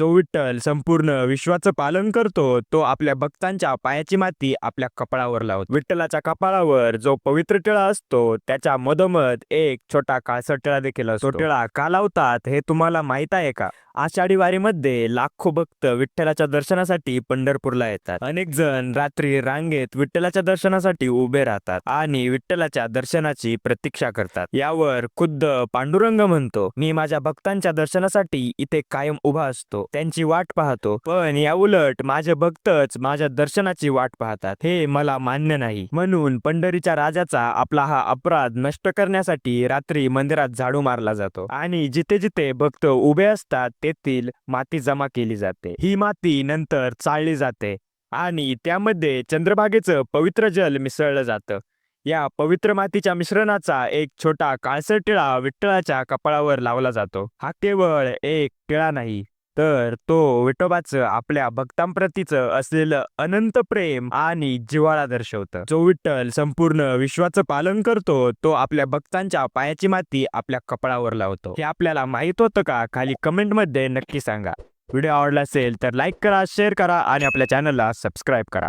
जो विठ्ठल संपूर्ण विश्वाचं पालन करतो तो आपल्या भक्तांच्या पायाची माती आपल्या कपाळावर लावतो. विठ्ठलाच्या कपाळावर जो पवित्र टिळा असतो त्याच्या मधोमध एक छोटा काळसर टिळा देखील असतो. टिळा का लावतात हे तुम्हाला माहीत आहे का? आषाढी वारीमध्ये लाखो भक्त विठ्ठलाच्या दर्शनासाठी पंढरपूरला येतात. अनेक जण रात्री रांगेत विठ्ठलाच्या दर्शनासाठी उभे राहतात आणि विठ्ठलाच्या दर्शनाची प्रतीक्षा करतात. यावर खुद्द पांडुरंग म्हणतो मी माझ्या भक्तांच्या दर्शनासाठी इथे कायम उभा असतो. त्यांची वाट पाहतो. पण या उलट माझे भक्तच माझ्या दर्शनाची वाट पाहतात. हे मला मान्य नाही. म्हणून पंढरीच्या राजाचा आपला हा अपराध नष्ट करण्यासाठी रात्री मंदिरात झाडू मारला जातो. आणि जिथे जिथे भक्त उभे असतात ते येथील माती जमा केली जाते. ही माती नंतर चाळली जाते आणि त्यामध्ये चंद्रभागेचं पवित्र जल मिसळलं जातं. या पवित्र मातीच्या मिश्रणाचा एक छोटा काळसर टिळा विठ्ठलाच्या कपाळावर लावला जातो. हा केवळ एक टिळा नाही तर तो विठोबाचं आपल्या भक्तांप्रतीचं असलेलं अनंत प्रेम आणि जिव्हाळा दर्शवतं. जो विठ्ठल संपूर्ण विश्वाचं पालन करतो तो आपल्या भक्तांच्या पायाची माती आपल्या कपाळावर लावतो. हे आपल्याला माहीत होतं का? खाली कमेंटमध्ये नक्की सांगा. व्हिडिओ आवडला असेल तर लाईक करा शेअर करा आणि आपल्या चॅनलला सबस्क्राईब करा.